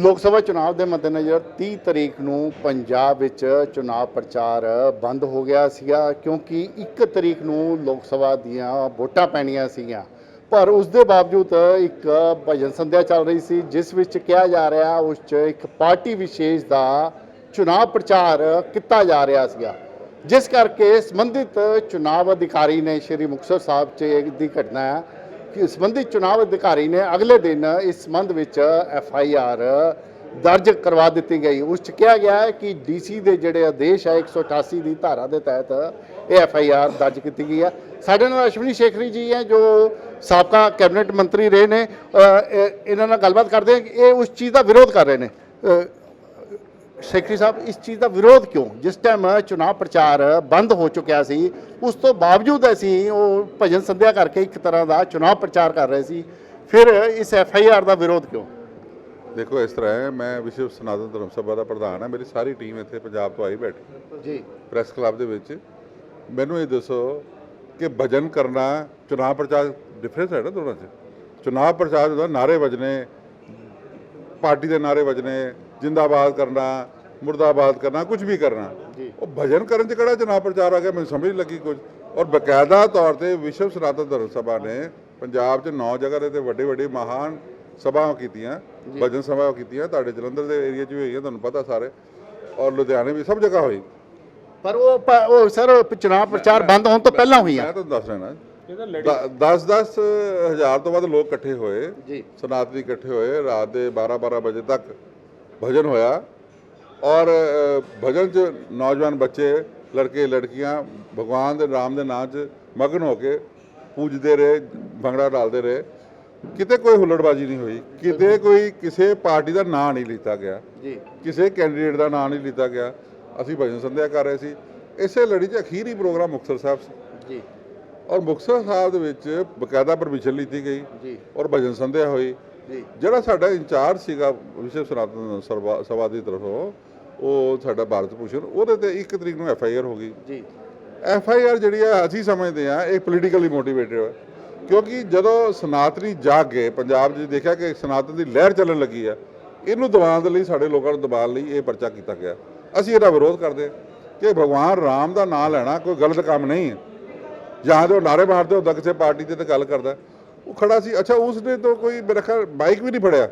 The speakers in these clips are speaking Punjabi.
ਲੋਕ ਸਭਾ ਚੁਣਾਵ ਦੇ ਮੱਦੇਨਜ਼ਰ 30 ਤਰੀਕ ਨੂੰ ਪੰਜਾਬ ਵਿੱਚ ਚੁਣਾਵ ਪ੍ਰਚਾਰ ਬੰਦ ਹੋ ਗਿਆ ਸੀਗਾ, ਕਿਉਂਕਿ 1 ਤਰੀਕ ਨੂੰ ਲੋਕ ਸਭਾ ਦੀਆਂ ਵੋਟਾਂ ਪੈਣੀਆਂ ਸੀਗੀਆਂ। ਪਰ ਉਸ ਦੇ ਬਾਵਜੂਦ ਇੱਕ ਭਜਨ ਸੰਧਿਆ ਚੱਲ ਰਹੀ ਸੀ, ਜਿਸ ਵਿੱਚ ਕਿਹਾ ਜਾ ਰਿਹਾ, ਉਸ 'ਚ ਇੱਕ ਪਾਰਟੀ ਵਿਸ਼ੇਸ਼ ਦਾ ਚੁਣਾਵ ਪ੍ਰਚਾਰ ਕੀਤਾ ਜਾ ਰਿਹਾ ਸੀਗਾ। ਜਿਸ ਕਰਕੇ ਸੰਬੰਧਿਤ ਚੁਣਾਵ ਅਧਿਕਾਰੀ ਨੇ ਸ਼੍ਰੀ ਮੁਕਤਸਰ ਸਾਹਿਬ 'ਚ ਇੱਕ ਦੀ ਘਟਨਾ ਹੈ ਕਿ ਸੰਬੰਧਿਤ ਚੁਣਾਵ ਅਧਿਕਾਰੀ ਨੇ ਅਗਲੇ ਦਿਨ ਇਸ ਸੰਬੰਧ ਵਿੱਚ ਐਫ ਆਈ ਆਰ ਦਰਜ ਕਰਵਾ ਦਿੱਤੀ ਗਈ। ਉਸ 'ਚ ਕਿਹਾ ਗਿਆ ਹੈ ਕਿ ਡੀਸੀ ਦੇ ਜਿਹੜੇ ਆਦੇਸ਼ ਹੈ 188 ਦੀ ਧਾਰਾ ਦੇ ਤਹਿਤ ਇਹ ਐਫ ਆਈ ਆਰ ਦਰਜ ਕੀਤੀ ਗਈ ਹੈ। ਸਾਡੇ ਨਾਲ ਅਸ਼ਵਨੀ ਸ਼ੇਖਰੀ ਜੀ ਹੈ ਜੋ ਸਾਬਕਾ ਕੈਬਨਿਟ ਮੰਤਰੀ ਰਹੇ ਨੇ। ਇਹਨਾਂ ਨਾਲ ਗੱਲਬਾਤ ਕਰਦੇ ਹਾਂ ਇਹ ਉਸ ਚੀਜ਼ ਦਾ ਵਿਰੋਧ ਕਰ ਰਹੇ ਨੇ। ਸ਼ੇਖਰੀ ਸਾਹਿਬ, ਇਸ ਚੀਜ਼ ਦਾ ਵਿਰੋਧ ਕਿਉਂ? ਜਿਸ ਟਾਈਮ ਚੁਣਾਵ ਪ੍ਰਚਾਰ ਬੰਦ ਹੋ ਚੁੱਕਿਆ ਸੀ ਉਸ ਤੋਂ ਬਾਵਜੂਦ ਅਸੀਂ ਉਹ ਭਜਨ ਸੰਧਿਆ ਕਰਕੇ ਇੱਕ ਤਰ੍ਹਾਂ ਦਾ ਚੁਣਾਵ ਪ੍ਰਚਾਰ ਕਰ ਰਹੇ ਸੀ। ਫਿਰ ਇਸ ਐਫ ਆਈ ਆਰ ਦਾ ਵਿਰੋਧ ਕਿਉਂ? ਦੇਖੋ ਇਸ ਤਰ੍ਹਾਂ ਹੈ ਮੈਂ ਵਿਸ਼ਵ ਸਨਾਤਨ ਧਰਮ ਸਭਾ ਦਾ ਪ੍ਰਧਾਨ ਹਾਂ ਮੇਰੀ ਸਾਰੀ ਟੀਮ ਇੱਥੇ ਪੰਜਾਬ ਤੋਂ ਆਈ ਬੈਠੀ। ਜੀ। ਪ੍ਰੈਸ ਕਲੱਬ ਦੇ ਵਿੱਚ। ਮੈਨੂੰ ਇਹ ਦੱਸੋ ਕਿ ਭਜਨ ਕਰਨਾ ਚੁਣਾਵ ਪ੍ਰਚਾਰ ਡਿਫਰੈਂਸ ਹੈ ਨਾ ਦੋਨਾਂ 'ਚ? ਚੁਣਾਵ ਪ੍ਰਚਾਰ ਦਾ ਨਾਰੇ ਵਜਨੇ ਪਾਰਟੀ ਦੇ ਨਾਰੇ ਵਜਨੇ ਜਿੰਦਾਬਾਦ ਕਰਨਾ ਮੁਰਦਾਬਾਦ ਕਰਨਾ ਕੁਝ ਵੀ ਕਰਨਾ। ਉਹ ਭਜਨ ਕਰਨ 'ਚ ਕਿਹੜਾ ਚੁਣਾਵ ਪ੍ਰਚਾਰ ਆ ਗਿਆ? ਮੈਨੂੰ ਸਮਝ ਨਹੀਂ ਲੱਗੀ ਕੁਝ। ਔਰ ਬਕਾਇਦਾ ਤੌਰ ਤੇ ਵਿਸ਼ਵ ਸਨਾਤਨ ਧਰਮ ਸਭਾ ਨੇ ਪੰਜਾਬ 'ਚ ਨੌ ਜਗ੍ਹਾ ਦੇ ਤੇ ਵੱਡੇ ਵੱਡੇ ਮਹਾਨ ਸਭਾਵਾਂ ਕੀਤੀਆਂ ਭਜਨ ਸਭਾਵਾਂ ਕੀਤੀਆਂ। ਤੁਹਾਡੇ ਜਲੰਧਰ ਦੇ ਏਰੀਆ 'ਚ ਵੀ ਹੋਈਆਂ ਤੁਹਾਨੂੰ ਪਤਾ ਸਾਰੇ। ਔਰ ਲੁਧਿਆਣੇ ਵੀ ਸਭ ਜਗ੍ਹਾ ਹੋਈ। ਪਰ ਉਹ ਉਹ ਸਰ ਚੁਣਾਵ ਪ੍ਰਚਾਰ ਬੰਦ ਹੋਣ ਤੋਂ ਪਹਿਲਾਂ ਹੋਈਆਂ ਮੈਂ ਤੁਹਾਨੂੰ ਦੱਸ ਰਿਹਾ 10 10 ਹਜ਼ਾਰ ਤੋਂ ਵੱਧ ਲੋਕ ਇਕੱਠੇ ਹੋਏ। ਜੀ। ਸਨਾਤਨੀ ਇਕੱਠੇ ਹੋਏ। ਰਾਤ ਦੇ 12 12 ਵਜੇ ਤੱਕ ਭਜਨ ਹੋਇਆ। ਔਰ ਭਜਨ ਚ ਨੌਜਵਾਨ ਬੱਚੇ ਲੜਕੇ ਲੜਕੀਆਂ ਭਗਵਾਨ ਦੇ ਨਾਮ ਦੇ ਨਾਂ 'ਚ ਮਗਨ ਹੋ ਕੇ ਪੂਜਦੇ ਰਹੇ ਭੰਗੜਾ ਡਾਲਦੇ ਰਹੇ। ਕਿਤੇ ਕੋਈ ਹੁੱਲੜਬਾਜੀ ਨਹੀਂ ਹੋਈ। ਕਿਤੇ ਕੋਈ ਕਿਸੇ ਪਾਰਟੀ ਦਾ ਨਾਂ ਨਹੀਂ ਲਿੱਤਾ ਗਿਆ। ਜੀ। ਕਿਸੇ ਕੈਂਡੀਡੇਟ ਦਾ ਨਾਂ ਨਹੀਂ ਲਿੱਤਾ ਗਿਆ। ਅਸੀਂ ਭਜਨ ਸੰਧਿਆ ਕਰ ਰਹੇ ਸੀ। ਇਸੇ ਲੜੀ 'ਚ ਅਖੀਰੀ ਪ੍ਰੋਗਰਾਮ ਮੁਕਤਸਰ ਸਾਹਿਬ ਸੀ। ਜੀ। ਔਰ ਮੁਕਤਸਰ ਸਾਹਿਬ ਦੇ ਵਿੱਚ ਬਕਾਇਦਾ ਪਰਮਿਸ਼ਨ ਲਿੱਤੀ ਗਈ। ਜੀ। ਔਰ ਭਜਨ ਸੰਧਿਆ ਹੋਈ। ਜਿਹੜਾ ਸਾਡਾ ਇੰਚਾਰਜ ਸੀਗਾ ਵਿਸ਼ਵ ਸਨਾਤਨ ਸਭਾ ਦੀ ਤਰਫੋਂ ਉਹ ਸਾਡਾ ਭਾਰਤ ਭੂਸ਼ਣ ਉਹਦੇ ਤੇ 1 ਤਰੀਕ ਨੂੰ ਐਫ ਆਈ ਆਰ ਹੋ ਗਈ। ਜੀ। ਐਫ ਆਈ ਆਰ ਜਿਹੜੀ ਆ ਅਸੀਂ ਸਮਝਦੇ ਆ ਇਹ ਪੋਲੀਟੀਕਲੀ ਮੋਟੀਵੇਟਡ ਹੈ ਕਿਉਂਕਿ ਜਦੋਂ ਸਨਾਤਨੀ ਜਾਗ ਗਏ ਪੰਜਾਬ 'ਚ ਦੇਖਿਆ ਕਿ ਸਨਾਤਨ ਦੀ ਲਹਿਰ ਚੱਲਣ ਲੱਗੀ ਆ ਇਹਨੂੰ ਦਬਾਉਣ ਦੇ ਲਈ ਸਾਡੇ ਲੋਕਾਂ ਨੂੰ ਦਬਾਉਣ ਲਈ ਇਹ ਪਰਚਾ ਕੀਤਾ ਗਿਆ। ਅਸੀਂ ਇਹਦਾ ਵਿਰੋਧ ਕਰਦੇ ਕਿ ਭਗਵਾਨ ਰਾਮ ਦਾ ਨਾਮ ਲੈਣਾ ਕੋਈ ਗਲਤ ਕੰਮ ਨਹੀਂ ਹੈ ਜਾਂ ਤੇ ਉਹ ਨਾਰੇ ਮਾਰਦੇ ਹੁੰਦਾ ਕਿਸੇ ਪਾਰਟੀ ਦੇ ਤੇ ਗੱਲ ਕਰਦਾ। ਉਹ ਖੜਾ ਸੀ। ਅੱਛਾ ਉਸ ਨੇ ਤਾਂ ਕੋਈ ਮੇਰੇ ਖਿਆਲ ਬਾਈਕ ਵੀ ਨਹੀਂ ਫੜਿਆ।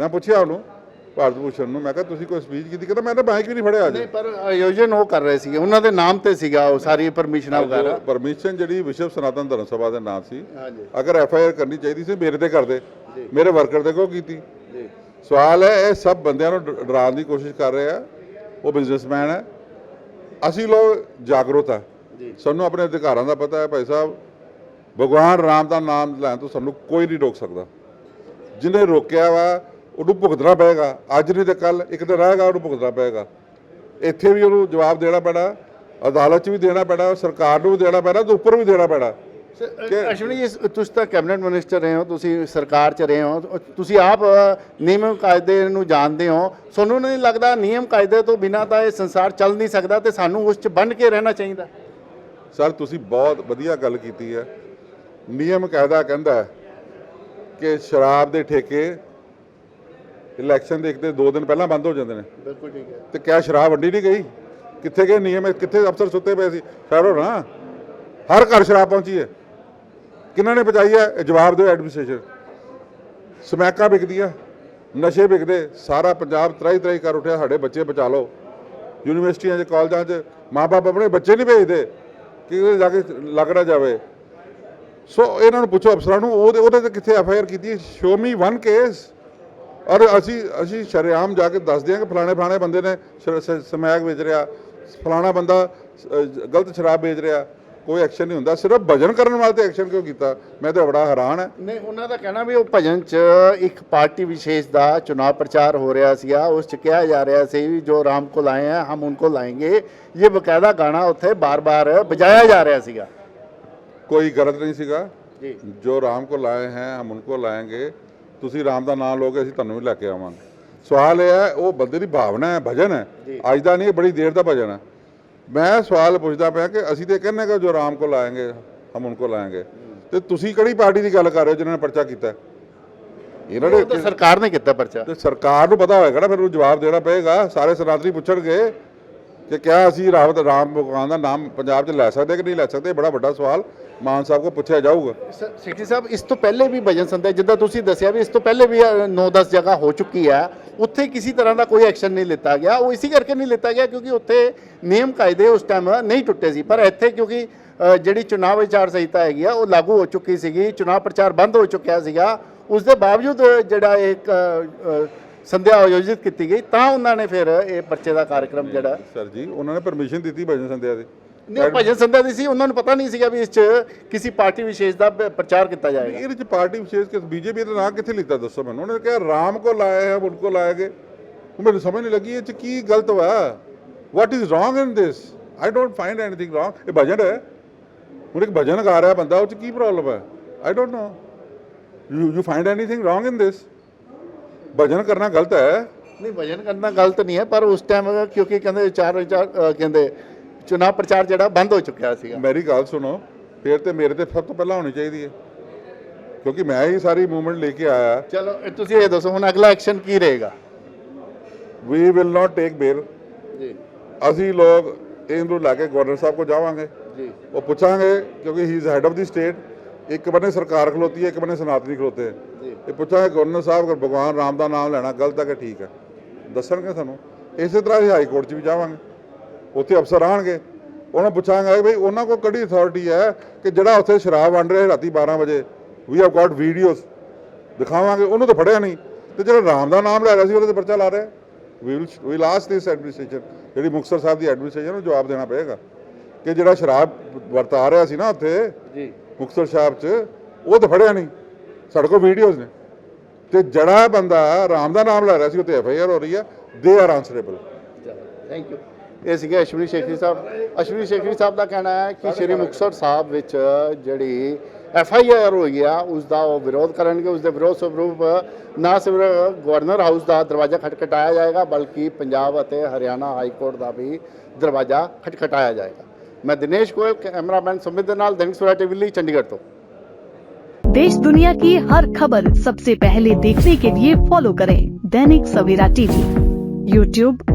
ਮੈਂ ਪੁੱਛਿਆ ਉਹਨੂੰ ਭਾਰਤ ਭੂਸ਼ਣ ਨੂੰ ਮੈਂ ਕਿਹਾ ਤੁਸੀਂ ਕੋਈ ਸਪੀਚ ਕੀਤੀ? ਕਹਿੰਦਾ ਮੈਂ ਤਾਂ ਬਾਈਕ ਵੀ ਨਹੀਂ ਫੜਿਆ ਅੱਜ। ਨਹੀਂ ਪਰ ਆਯੋਜਨ ਉਹ ਕਰ ਰਹੇ ਸੀਗੇ। ਉਹਨਾਂ ਦੇ ਨਾਮ ਤੇ ਸੀਗਾ ਉਹ ਸਾਰੀ ਪਰਮਿਸ਼ਨਾਂ ਵਗੈਰਾ। ਪਰਮਿਸ਼ਨ ਜਿਹੜੀ ਵਿਸ਼ਵ ਸਨਾਤਨ ਧਰਮ ਸਭਾ ਦੇ ਨਾਮ ਸੀ। ਹਾਂਜੀ। ਅਗਰ ਐਫ ਆਈ ਆਰ ਕਰਨੀ ਚਾਹੀਦੀ ਸੀ ਮੇਰੇ ਤੇ ਕਰਦੇ। ਮੇਰੇ ਵਰਕਰ ਤੇ ਕਿਉਂ ਕੀਤੀ? ਜੀ। ਸਵਾਲ ਹੈ ਇਹ ਸਭ ਬੰਦਿਆਂ ਨੂੰ ਡ- ਡਰਾਉਣ ਦੀ ਕੋਸ਼ਿਸ਼ ਕਰ ਰਹੇ ਆ। ਉਹ ਬਿਜ਼ਨਸਮੈਨ ਹੈ। ਅਸੀਂ ਲੋਕ ਜਾਗਰੂਕ ਆ। ਜੀ। ਸਾਨੂੰ ਆਪਣੇ ਅਧਿਕਾਰਾਂ ਦਾ ਪਤਾ ਹੈ ਭਾਈ ਸਾਹਿਬ। ਭਗਵਾਨ ਰਾਮ ਦਾ ਨਾਮ ਲੈਣ ਤੋਂ ਸਾਨੂੰ ਕੋਈ ਨਹੀਂ ਰੋਕ ਸਕਦਾ। ਜਿਹਨੇ ਰੋਕਿਆ ਵਾ ਉਹਨੂੰ ਭੁਗਤਣਾ ਪਏਗਾ। ਅੱਜ ਨਹੀਂ ਤੇ ਕੱਲ ਇੱਕ ਦਿਨ ਰਹੇਗਾ ਉਹਨੂੰ ਭੁਗਤਣਾ ਪਏਗਾ। ਇੱਥੇ ਵੀ ਉਹਨੂੰ ਜਵਾਬ ਦੇਣਾ ਪੈਣਾ ਅਦਾਲਤ 'ਚ ਵੀ ਦੇਣਾ ਪੈਣਾ ਸਰਕਾਰ ਨੂੰ ਵੀ ਦੇਣਾ ਪੈਣਾ ਤੇ ਉੱਪਰ ਵੀ ਦੇਣਾ ਪੈਣਾ। ਅਸ਼ਵਨੀ ਜੀ ਤੁਸੀਂ ਤਾਂ ਕੈਬਨਿਟ ਮਿਨਿਸਟਰ ਰਹੇ ਹੋ ਤੁਸੀਂ ਸਰਕਾਰ 'ਚ ਰਹੇ ਹੋ ਤੁਸੀਂ ਆਪ ਨਿਯਮ ਕਾਇਦੇ ਨੂੰ ਜਾਣਦੇ ਹੋ। ਤੁਹਾਨੂੰ ਨਹੀਂ ਲੱਗਦਾ ਨਿਯਮ ਕਾਇਦੇ ਤੋਂ ਬਿਨਾਂ ਤਾਂ ਇਹ ਸੰਸਾਰ ਚੱਲ ਨਹੀਂ ਸਕਦਾ ਤੇ ਸਾਨੂੰ ਉਸ 'ਚ ਬੰਨ ਕੇ ਰਹਿਣਾ ਚਾਹੀਦਾ? ਸਰ ਤੁਸੀਂ ਬਹੁਤ ਵਧੀਆ ਗੱਲ ਕੀਤੀ ਹੈ। ਨਿਯਮ ਕਾਇਦਾ ਕਹਿੰਦਾ ਕਿ ਸ਼ਰਾਬ ਦੇ ਠੇਕੇ ਇਲੈਕਸ਼ਨ ਦੇ ਇੱਕ ਤੇ ਦੋ ਦਿਨ ਪਹਿਲਾਂ ਬੰਦ ਹੋ ਜਾਂਦੇ ਨੇ। ਬਿਲਕੁਲ ਠੀਕ ਹੈ। ਤੇ ਕਿਆ ਸ਼ਰਾਬ ਵੰਡੀ ਨਹੀਂ ਗਈ? ਕਿੱਥੇ ਗਏ ਨਿਯਮ? ਕਿੱਥੇ ਅਫਸਰ ਸੁੱਤੇ ਪਏ ਸੀ? ਸ਼ਹਿਰੋਂ ਨਾ ਹਰ ਘਰ ਸ਼ਰਾਬ ਪਹੁੰਚੀ ਹੈ। ਕਿਹਨਾਂ ਨੇ ਪਹੁੰਚਾਈ ਹੈ? ਜਵਾਬ ਦਿਓ ਐਡਮਿਨਿਸਟ੍ਰੇਸ਼ਨ। ਸਮੈਕਾਂ ਵਿਕਦੀਆਂ ਨਸ਼ੇ ਵਿਕਦੇ ਸਾਰਾ ਪੰਜਾਬ ਤਰਾਈ ਤਰਾਈ ਕਰ ਉੱਠਿਆ ਸਾਡੇ ਬੱਚੇ ਬਚਾ ਲਓ। ਯੂਨੀਵਰਸਿਟੀਆਂ 'ਚ ਕਾਲਜਾਂ 'ਚ ਮਾਪੇ ਆਪਣੇ ਬੱਚੇ ਨਹੀਂ ਭੇਜਦੇ। ਕਿ ਜਾ ਕੇ ਲੱਗ ਨਾ ਜਾਵੇ? ਸੋ ਇਹਨਾਂ ਨੂੰ ਪੁੱਛੋ ਅਫਸਰਾਂ ਨੂੰ, ਉਹਦੇ ਉਹਦੇ ਤੇ ਕਿੱਥੇ ਐਫ ਆਈ ਆਰ ਕੀਤੀ ਸ਼ੋ ਮੀ ਵਨ ਕੇਸ ਔਰ ਅਸੀਂ ਅਸੀਂ ਸ਼ਰੇਆਮ ਜਾ ਕੇ ਦੱਸਦੇ ਹਾਂ ਕਿ ਫਲਾਣੇ ਫਲਾਣੇ ਬੰਦੇ ਨੇ ਸਮੈਗ ਵੇਚ ਰਿਹਾ। ਫਲਾਣਾ ਬੰਦਾ ਗਲਤ ਸ਼ਰਾਬ ਵੇਚ ਰਿਹਾ। ਕੋਈ ਐਕਸ਼ਨ ਨਹੀਂ ਹੁੰਦਾ। ਸਿਰਫ ਭਜਨ ਕਰਨ ਵਾਲ ਤੇ ਐਕਸ਼ਨ ਕਿਉਂ ਕੀਤਾ? ਮੈਂ ਤਾਂ ਬੜਾ ਹੈਰਾਨ ਹਾਂ। ਨਹੀਂ, ਉਹਨਾਂ ਦਾ ਕਹਿਣਾ ਵੀ ਉਹ ਭਜਨ 'ਚ ਇੱਕ ਪਾਰਟੀ ਵਿਸ਼ੇਸ਼ ਦਾ ਚੋਣ ਪ੍ਰਚਾਰ ਹੋ ਰਿਹਾ ਸੀਗਾ। ਉਸ 'ਚ ਕਿਹਾ ਜਾ ਰਿਹਾ ਸੀ ਵੀ ਜੋ ਰਾਮ ਕੋ ਲਾਏ ਆ, ਹਮ ਉਨਕੋ ਲਾਏਗੇ। ਇਹ ਬਕਾਇਦਾ ਗਾਣਾ ਉੱਥੇ ਬਾਰ-ਬਾਰ ਵਜਾਇਆ ਜਾ ਰਿਹਾ ਸੀਗਾ। ਕੋਈ ਗਰਦ ਨਹੀਂ ਸੀਗਾ। ਜੀ। ਜੋ ਰਾਮ ਕੋ ਲਾਏ ਹੈ ਹਮ ਉਨਕੋ ਲਾਏਗੇ। ਤੁਸੀਂ ਰਾਮ ਦਾ ਨਾਮ ਲੋਗੇ ਅਸੀਂ ਤੁਹਾਨੂੰ ਵੀ ਲੈ ਕੇ ਆਵਾਂਗੇ। ਸਵਾਲ ਇਹ ਹੈ ਉਹ ਬੰਦੇ ਦੀ ਭਾਵਨਾ ਹੈ ਭਜਨ ਹੈ। ਅੱਜ ਦਾ ਨਹੀਂ ਬੜੀ ਦੇਰ ਦਾ ਭਜਨ ਹੈ। ਮੈਂ ਸਵਾਲ ਪੁੱਛਦਾ ਪਿਆ ਕਿ ਅਸੀਂ ਤੇ ਕਹਿੰਨੇ ਕਿ ਜੋ ਰਾਮ ਕੋ ਲਾਏਗੇ ਹਮ ਉਨਕੋ ਲਾਏਗੇ। ਤੇ ਤੁਸੀਂ ਕਿਹੜੀ ਪਾਰਟੀ ਦੀ ਗੱਲ ਕਰ ਰਹੇ ਹੋ ਜਿਨ੍ਹਾਂ ਨੇ ਪਰਚਾ ਕੀਤਾ? ਇਹਨਾਂ ਨੇ ਤਾਂ ਸਰਕਾਰ ਨੇ ਕੀਤਾ ਪਰਚਾ। ਤੇ ਸਰਕਾਰ ਨੂੰ ਪਤਾ ਹੋਏਗਾ ਨਾ ਫਿਰ ਉਹ ਜਵਾਬ ਦੇਣਾ ਪਏਗਾ। ਸਾਰੇ ਸਨਾਤਨੀ ਪੁੱਛਣਗੇ ਕਿ ਕਿਆ ਅਸੀਂ ਰਾਮ ਰਾਮ ਭਗਵਾਨ ਦਾ ਨਾਮ ਪੰਜਾਬ 'ਚ ਲੈ ਸਕਦੇ ਕਿ ਨਹੀਂ ਲੈ ਸਕਦੇ? ਬੜਾ ਵੱਡਾ ਸਵਾਲ। ਮਾਨ ਸਾਹਿਬ ਕੋ ਪੁੱਛਿਆ ਜਾਊਗਾ। ਸੈਕਟਰੀ ਸਾਹਿਬ ਇਸ ਤੋਂ ਪਹਿਲੇ ਵੀ ਭਜਨ ਸੰਧਿਆ ਜਿੱਦਾਂ ਤੁਸੀਂ ਦੱਸਿਆ ਵੀ ਇਸ ਤੋਂ ਪਹਿਲੇ ਵੀ 9-10 ਜਗ੍ਹਾ ਹੋ ਚੁੱਕੀ ਹੈ ਉੱਥੇ ਕਿਸੇ ਤਰ੍ਹਾਂ ਦਾ ਕੋਈ ਐਕਸ਼ਨ ਨਹੀਂ ਲਿੱਤਾ ਗਿਆ। ਉਹ ਇਸੇ ਕਰਕੇ ਨਹੀਂ ਲਿੱਤਾ ਗਿਆ ਕਿਉਂਕਿ ਉੱਥੇ ਨਿਯਮ ਕਾਇਦੇ ਉਸ ਟਾਈਮ ਨਹੀਂ ਟੁੱਟੇ ਸੀ। ਪਰ ਇੱਥੇ ਕਿਉਂਕਿ ਜਿਹੜੀ ਚੁਣਾਵ ਵਿਚਾਰ ਸੰਹਿਤਾ ਹੈਗੀ ਆ ਉਹ ਲਾਗੂ ਹੋ ਚੁੱਕੀ ਸੀਗੀ ਚੁਣਾਵ ਪ੍ਰਚਾਰ ਬੰਦ ਹੋ ਚੁੱਕਿਆ ਸੀਗਾ। ਉਸ ਦੇ ਬਾਵਜੂਦ ਜਿਹੜਾ ਇੱਕ ਸੰਧਿਆ ਆਯੋਜਿਤ ਕੀਤੀ ਗਈ ਤਾਂ ਉਹਨਾਂ ਨੇ ਫਿਰ ਇਹ ਪਰਚੇ ਦਾ ਕਾਰਜਕ੍ਰਮ ਜਿਹੜਾ ਸਰ ਜੀ ਉਹਨਾਂ ਨੇ ਪਰਮਿਸ਼ਨ ਦਿੱਤੀ ਭਜਨ ਸੰਧਿਆ ਦੀ ਨਹੀਂ ਭਜਨ ਸੰਧਿਆ ਦੀ ਸੀ ਉਹਨਾਂ ਨੂੰ ਪਤਾ ਨਹੀਂ ਸੀਗਾ ਵੀ ਇਸ 'ਚ ਕਿਸੇ ਪਾਰਟੀ ਵਿਸ਼ੇਸ਼ ਦਾ ਪ- ਪ੍ਰਚਾਰ ਕੀਤਾ ਜਾਏਗਾ। ਇਹਦੇ ਚ ਪਾਰਟੀ ਵਿਸ਼ੇਸ਼ ਕਿ ਬੀਜੇਪੀ ਦਾ ਨਾਂ ਕਿੱਥੇ ਲਿਖਤਾ ਦੱਸੋ ਮੈਨੂੰ। ਉਹਨੇ ਕਿਹਾ ਰਾਮ ਕੋ ਲਾਇਆ ਹੈ ਉनको ਲਾਏਗੇ ਉਹ ਮੈਨੂੰ ਸਮਝ ਨਹੀਂ ਲੱਗੀ ਇਹ ਚ ਕੀ ਗਲਤ ਵਾ what is wrong in this I don't find anything wrong ਇਹ ਭਜਨ ਹੈ। ਹੁਣ ਇੱਕ ਭਜਨ ਗਾ ਰਿਹਾ ਬੰਦਾ ਉਹ ਚ ਕੀ ਪ੍ਰੋਬਲਮ ਹੈ? I don't know you you find anything wrong in this ਭਜਨ ਕਰਨਾ ਗਲਤ ਹੈ। ਨਹੀਂ ਭਜਨ ਕਰਨਾ ਗਲਤ ਨਹੀਂ ਹੈ ਪਰ ਉਸ ਟਾਈਮ ਕਿਉਂਕਿ ਕਹਿੰਦੇ ਵਿਚਾਰ ਅ, ਕਹਿੰਦੇ ਚੁਣਾਵ ਪ੍ਰਚਾਰ ਜਿਹੜਾ ਬੰਦ ਹੋ ਚੁੱਕਿਆ ਸੀਗਾ। ਮੇਰੀ ਗੱਲ ਸੁਣੋ ਫਿਰ ਤੇ ਮੇਰੇ ਤੇ ਸਭ ਤੋਂ ਪਹਿਲਾਂ ਹੋਣੀ ਚਾਹੀਦੀ ਹੈ। ਕਿਉਂਕਿ ਮੈਂ ਹੀ ਸਾਰੀ ਮੂਵਮੈਂਟ ਲੈ ਕੇ ਆਇਆ। ਚਲੋ ਇਹ ਤੁਸੀਂ ਇਹ ਦੱਸੋ ਹੁਣ ਅਗਲਾ ਐਕਸ਼ਨ ਕੀ ਰਹੇਗਾ? ਵੀ ਵਿਲ ਨਾਟ ਟੇਕ ਬੇਲ ਜੀ। ਅਸੀਂ ਲੋਕ ਇਹਨੂੰ ਲੈ ਕੇ ਗਵਰਨਰ ਸਾਹਿਬ ਕੋ ਜਾਵਾਂਗੇ। ਜੀ। ਉਹ ਪੁੱਛਾਂਗੇ ਕਿਉਂਕਿ he is head of the state ਇੱਕ ਬੰਨੇ ਸਰਕਾਰ ਖਲੋਤੀ ਹੈ ਇੱਕ ਬੰਨੇ ਸਨਾਤਨੀ ਖਲੋਤੇ ਹੈ। ਜੀ। ਇਹ ਪੁੱਛਾਂਗੇ ਗਵਰਨਰ ਸਾਹਿਬ ਅਗਰ ਭਗਵਾਨ ਰਾਮ ਦਾ ਨਾਮ ਲੈਣਾ ਗਲਤ ਹੈ ਕਿ ਠੀਕ ਹੈ? ਦੱਸਣਗੇ ਸਾਨੂੰ ਇਸੇ ਤਰ੍ਹਾਂ ਹੀ ਹਾਈ ਕੋਰਟ 'ਚ ਵੀ ਜਾਵਾਂਗੇ। ਉੱਥੇ ਅਫਸਰ ਆਣਗੇ। ਉਹਨਾਂ ਪੁੱਛਾਂਗੇ ਵੀ ਉਹਨਾਂ ਕੋਲ ਕਿਹੜੀ ਅਥਾਰਟੀ ਹੈ ਕਿ ਜਿਹੜਾ ਉੱਥੇ ਸ਼ਰਾਬ ਵੰਡ ਰਿਹਾ ਰਾਤੀ 12 ਵਜੇ। ਵੀ ਹੈਵ ਗਾਟ ਵੀਡੀਓਜ਼ ਦਿਖਾਵਾਂਗੇ। ਉਹਨੂੰ ਤਾਂ ਫੜਿਆ ਨਹੀਂ। ਤੇ ਜਿਹੜਾ ਰਾਮ ਦਾ ਨਾਮ ਲੈ ਰਿਹਾ ਸੀ ਉਹਦੇ ਤੇ ਪਰਚਾ ਲਾ ਰਿਹਾ। We will we last this administration ਜਿਹੜੀ ਮੁਕਤਸਰ ਸਾਹਿਬ ਦੀ ਐਡਮਿਨਿਸਟ੍ਰੇਸ਼ਨ ਨੂੰ ਜਵਾਬ ਦੇਣਾ ਪਏਗਾ। ਕਿ ਜਿਹੜਾ ਸ਼ਰਾਬ ਵਰਤਾ ਰਿਹਾ ਸੀ ਨਾ ਉੱਥੇ ਜੀ। ਮੁਕਤਸਰ ਸਾਹਿਬ 'ਚ ਉਹ ਤਾਂ ਫੜਿਆ ਨਹੀਂ। ਸਾਡੇ ਕੋਲ ਵੀਡੀਓਜ਼ ਨੇ। ਤੇ ਜਿਹੜਾ ਬੰਦਾ ਰਾਮ ਦਾ ਨਾਮ ਲੈ ਰਿਹਾ ਸੀ ਉਹ ਤੇ ਐਫ ਆਈ ਆਰ ਹੋ ਰਹੀ ਹੈ। They are answerable thank you ਇਹ ਸੀਗੇ ਅਸ਼ਵਨੀ ਸ਼ੇਖੀ ਸਾਹਿਬ ਅਸ਼ਵਨੀ ਸ਼ੇਖੀ ਸਾਹਿਬ ਦਾ ਕਹਿਣਾ ਹੈ ਕਿ ਸ਼੍ਰੀ ਮੁਕਤਸਰ ਸਾਹਿਬ ਵਿੱਚ ਜਿਹੜੀ ਐਫ ਆਈ ਆਰ ਹੋਈ ਆ ਉਸ ਦਾ ਉਹ ਵਿਰੋਧ ਕਰਨਗੇ ਉਸ ਦੇ ਵਿਰੋਧ ਸਵਰੂਪ ਨਾ ਸਿਰਫ ਗਵਰਨਰ ਹਾਊਸ ਦਾ ਦਰਵਾਜ਼ਾ ਖਟਖਟਾਇਆ ਜਾਏਗਾ ਬਲਕਿ ਪੰਜਾਬ ਅਤੇ ਹਰਿਆਣਾ ਹਾਈ ਕੋਰਟ ਦਾ ਵੀ ਦਰਵਾਜ਼ਾ ਖਟਖਟਾਇਆ ਜਾਏਗਾ ਮੈਂ ਦਿਨੇਸ਼ ਗੋਇਲ ਕੈਮਰਾਮੈਨ ਸੁਮਿਤ ਦੇ ਨਾਲ ਦੈਨਿਕ ਸਵੇਰਾ ਟੀਵੀ ਲਈ ਚੰਡੀਗੜ੍ਹ ਤੋਂ देश दुनिया की हर खबर सबसे पहले देखने के लिए फॉलो करें दैनिक सवेरा टीवी यूट्यूब